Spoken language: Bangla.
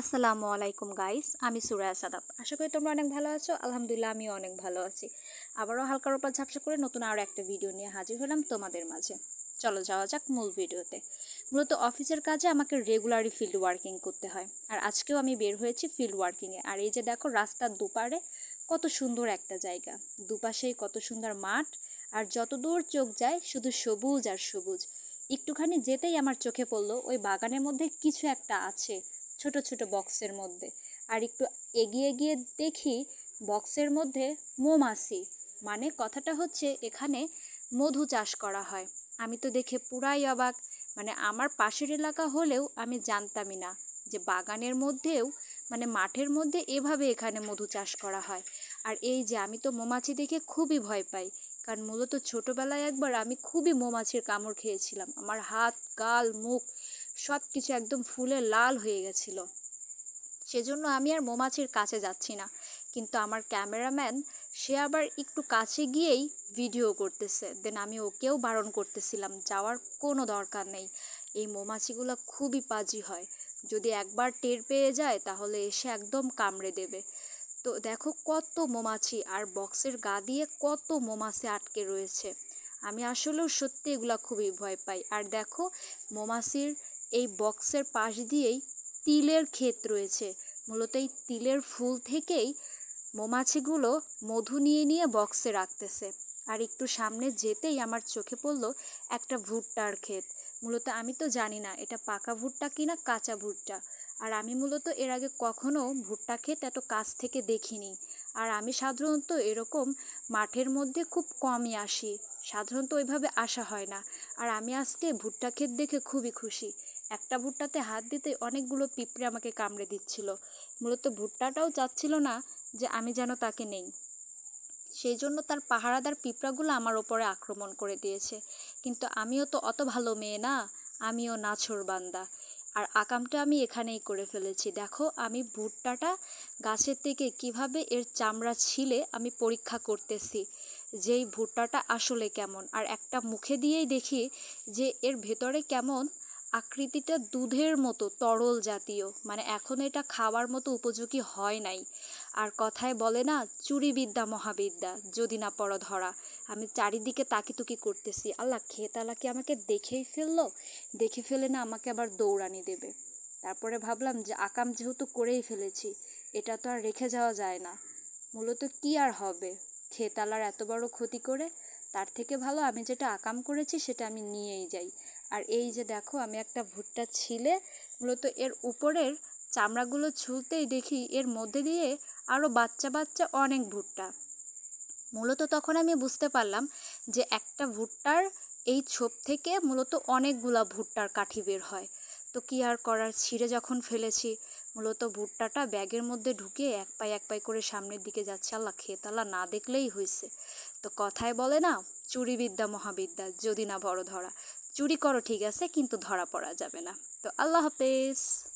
আসসালামু আলাইকুম গাইস, আমি সুরায়া সাদাব। আশা করি তোমরা অনেক ভালো আছো, আলহামদুলিল্লাহ আমিও অনেক ভালো আছি। আবারও হালকার উপর ঝাপসা করে নতুন আরও একটা ভিডিও নিয়ে হাজির হলাম তোমাদের মাঝে। চলো যাওয়া যাক মূল ভিডিওতে মূলত অফিসের কাজে আমাকে রেগুলারই ফিল্ড ওয়ার্কিং করতে হয়। আর আজকেও আমি বের হয়েছি ফিল্ড ওয়ার্কিংয়ে আর এই যে দেখো রাস্তার দুপারে কত সুন্দর একটা জায়গা। দুপাশেই কত সুন্দর মাঠ, আর যত দূর চোখ যায় শুধু সবুজ আর সবুজ। একটুখানি যেতেই আমার চোখে পড়ল, ওই বাগানের মধ্যে কিছু একটা আছে। ছোট ছোট বক্সের মধ্যে। আর একটু এগিয়ে গিয়ে দেখি বক্সের মধ্যে মৌমাছি। মানে কথাটা হচ্ছে এখানে মধু চাষ করা হয়। আমি তো দেখে পুরাই অবাক। মানে আমার পাশের এলাকা হলেও আমি জানতামই না যে বাগানের মধ্যেও মানে মাঠের মধ্যে এভাবে এখানে মধু চাষ করা হয়। আর এই যে আমি তো মৌমাছি দেখে খুবই ভয় পাই। কারণ মূলত ছোটোবেলায় একবার আমি খুবই মৌমাছির কামড় খেয়েছিলাম। আমার হাত, গাল, মুখ সব কিছু একদম ফুলে লাল হয়ে গেছিল। সেজন্য আমি আর মৌমাছির কাছে যাচ্ছি না। কিন্তু আমার ক্যামেরাম্যান, সে আবার একটু কাছে গিয়েই ভিডিও করতেছে। দেন আমি ওকেও বারণ করতেছিলাম, যাওয়ার কোনো দরকার নেই। এই মৌমাছিগুলো খুবই পাজি হয়। যদি একবার টের পেয়ে যায়, তাহলে এসে একদম কামড়ে দেবে। তো দেখো কত মৌমাছি, আর বক্সের গা দিয়ে কত মৌমাছি আটকে রয়েছে। আমি আসলেও সত্যি এগুলা খুবই ভয় পাই। আর দেখো, মৌমাছির এই বক্সের পাশ দিয়েই তিলের ক্ষেত রয়েছে। মূলত এই তিলের ফুল থেকেই মৌমাছিগুলো মধু নিয়ে নিয়ে বক্সে রাখতেছে। আর একটু সামনে যেতেই আমার চোখে পড়ল একটা ভুট্টার ক্ষেত। মূলত আমি তো জানি না, এটা পাকা ভুট্টা কি না কাঁচা ভুট্টা। আর আমি মূলত এর আগে কখনো ভুট্টা ক্ষেত এত কাছ থেকে দেখিনি। আর আমি সাধারণত এরকম মাঠের মধ্যে খুব কমই আসি। সাধারণত ওইভাবে আসা হয় না। আর আমি আজকে ভুট্টা ক্ষেত দেখে খুবই খুশি। একটা ভুট্টাতে হাত দিতে অনেকগুলো পিঁপড়ে আমাকে কামড়ে দিচ্ছিল। মূলত ভুট্টাটাও চাচ্ছিল না যে আমি যেন তাকে নেই। সেই জন্য তার পাহারাদার পিঁপড়াগুলো আমার ওপরে আক্রমণ করে দিয়েছে। কিন্তু আমিও তো অত ভালো মেয়ে না, আমিও নাছর বান্দা। আর আকামটা আমি এখানেই করে ফেলেছি। দেখো, আমি ভুট্টাটা গাছের থেকে কীভাবে এর চামড়া ছিলে আমি পরীক্ষা করতেছি যেই ভুট্টাটা আসলে কেমন। আর একটা মুখে দিয়েই দেখি যে এর ভেতরে কেমন আকৃতিটা দুধের মতো, তরল জাতীয়। মানে এখন এটা খাওয়ার মতো উপযোগী হয় নাই। আর কথায় বলে না চুরিবিদ্যা মহাবিদ্যা, যদি না পড় ধরা আমি চারিদিকে তাকিতুকি করতেছি। আল্লাহ খেতালা কি আমাকে দেখেই ফেলল? দেখে ফেলে না আমাকে আবার দৌড়ানি দেবে। তারপরে ভাবলাম যে আকাম যেহেতু করেই ফেলেছি, এটা তো আর রেখে যাওয়া যায় না। মূলত কি আর হবে? খেতালার এত বড় ক্ষতি করে, তার থেকে ভালো আমি যেটা আকাম করেছি সেটা আমি নিয়েই যাই। আর এই যে দেখো, আমি একটা ভুট্টা ছিলে, মূলত এর উপরের চামড়াগুলো ছুলতেই দেখি এর মধ্যে দিয়ে আরও বাচ্চা বাচ্চা অনেক ভুট্টা। মূলত তখন আমি বুঝতে পারলাম যে একটা ভুট্টার এই ছোপ থেকে মূলত অনেকগুলা ভুট্টার কাঠি বের হয়। তো কি আর করার, ছিঁড়ে যখন ফেলেছি, মূলত ভুট্টাটা ব্যাগের মধ্যে ঢুকে এক পাই এক পাই করে সামনের দিকে যাচ্ছে, আল্লাহ খেতালা না দেখলেই হয়েছে তো কথায় বলে না, চুরিবিদ্যা মহাবিদ্যা, যদি না বড় ধরা। চুরি করো ঠিক আছে কিন্তু ধরা পড়া যাবে না। তো আল্লাহ হাফেজ।